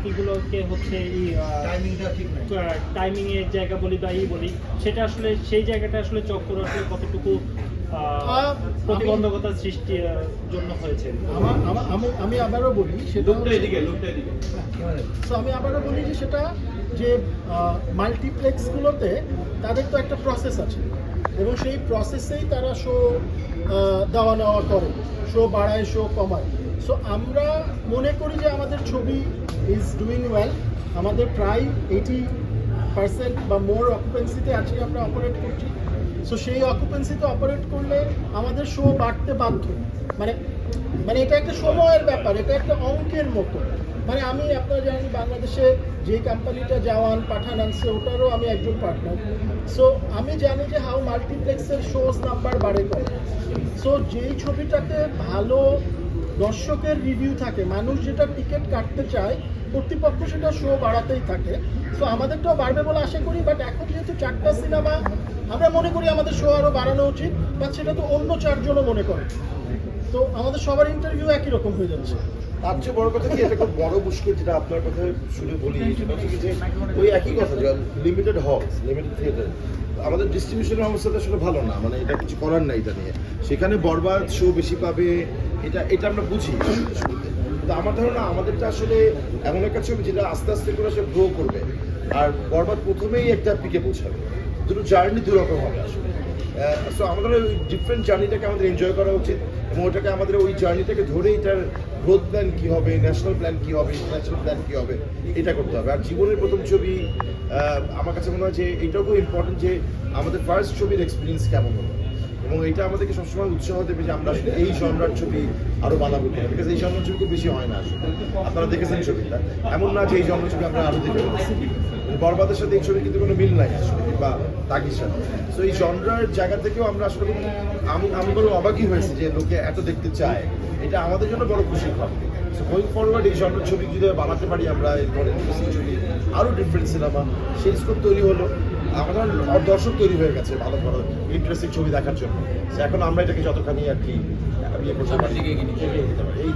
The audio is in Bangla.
বাকিগুলোকে হচ্ছে এই টাইমিংটা ঠিক নাই। টাইমিং এর জায়গা বলি বা ই বলি সেটা আসলে সেই জায়গাটা আসলে চক্কর আসলে কতটুকু প্রতিবন্ধকতার সৃষ্টির জন্য হয়েছে। আমি আমি আবারও বলি সেটা এদিকে এদিকে। তো আমি আবারও বলি যে সেটা যে মাল্টিপ্লেক্সগুলোতে তাদের তো একটা প্রসেস আছে। এবং সেই প্রসেসেই তারা শো দেওয়া নেওয়া করে। শো বাড়ায় শো কমায়। সো আমরা মনে করি যে আমাদের ছবি ইজ ডুইং ওয়েল আমাদের প্রায় এইটি পার্সেন্ট বা মোর অকুপেন্সিতে আজকে আমরা অপারেট করছি। সো সেই অকুপেন্সিতে অপারেট করলে আমাদের শো বাড়তে বাধ্য। মানে মানে এটা একটা সময়ের ব্যাপার, এটা একটা অঙ্কের মতো। মানে আমি আপনারা জানেন বাংলাদেশে যে কোম্পানিটা জওয়ান, পাঠান আনছে, ওটারও আমি একজন পার্টনার সো আমি জানি যে হাউ মাল্টিপ্লেক্সের শোজ নাম্বার বাড়ে করে সো যেই ছবিটাতে ভালো দর্শকের রিভিউ থাকে, মানুষ যেটা টিকিট কাটতে চায়, কর্তৃপক্ষ সেটা শো বাড়াতেই থাকে। তো আমাদেরটাও বাড়বে বলে আশা করি বাট এখন যেহেতু চারটা সিনেমা আমরা মনে করি আমাদের শো আরও বাড়ানো উচিত বাট সেটা তো অন্য চারজনও মনে করে। তো আমাদের সবার ইন্টারভিউ একই রকম হয়ে যাচ্ছে। তার চেয়ে বড় কথা কি, এটা খুব বড় মুশকিল যেটা আপনার কথা শুনে বলি, সেটা হচ্ছে যে ওই একই কথা, যে লিমিটেড হল লিমিটেড থিয়েটার আমাদের ডিস্ট্রিবিউশনের অবস্থাটা আসলে ভালো না মানে এটা কিছু করার নাই এটা নিয়ে। সেখানে বরবাদ শো বেশি পাবে, এটা এটা আমরা বুঝি। কিন্তু আমার ধারণা, আমাদেরটা আসলে এমন একটা ছবি যেটা আস্তে আস্তে করে সে গ্রো করবে। আর বরবাদ প্রথমেই একটা পিকে পৌঁছাবে। দুটো জার্নি দু রকম হবে আসলে। সো আমাদের ওই ডিফারেন্ট জার্নিটাকে আমাদের এনজয় করা উচিত, এবং ওটাকে আমাদের ওই জার্নিটাকে ধরে এটার গ্রোথ প্ল্যান কী হবে ন্যাশনাল প্ল্যান কী হবে ইন্টারন্যাশনাল প্ল্যান কী হবে, এটা করতে হবে। আর জীবনের প্রথম ছবি আমার কাছে মনে হয় যে এটাও খুব ইম্পর্টেন্ট যে আমাদের ফার্স্ট ছবির এক্সপিরিয়েন্স কেমন হলো। এবং এটা আমাদেরকে সবসময় উৎসাহ দেবে যে আমরা আসলে এই জনরার ছবি আরও বানাবো কিনা বিকজ এই জনরার ছবি খুব বেশি হয় না আসলে। আপনারা দেখেছেন ছবিটা। এমন না যে এই জনরার ছবি আমরা আরও দেখে ফেলেছি। বরবাদের সাথে এই ছবির কিন্তু কোনো মিল নাই আসলে বা তাগির সাথে। তো এই জনরার জায়গা থেকেও আমরা আসলে আমি আমি বড় অবাকই হয়েছে যে লোকে এত দেখতে চায়। এটা আমাদের জন্য বড় খুশির খবর। গোয়িং ফরওয়ার্ড এই জনরার ছবি যদি বানাতে পারি আমরা এরপরে ছবি আরও ডিফারেন্ট সিনেমা সেই স্কোপ তৈরি হলো। আমাদের দর্শক তৈরি হয়ে গেছে ভালো ভালো ইন্টারেস্টিং ছবি দেখার জন্য। এখন আমরা এটাকে যতখানি আর কি ইয়ে করতে পারি। এই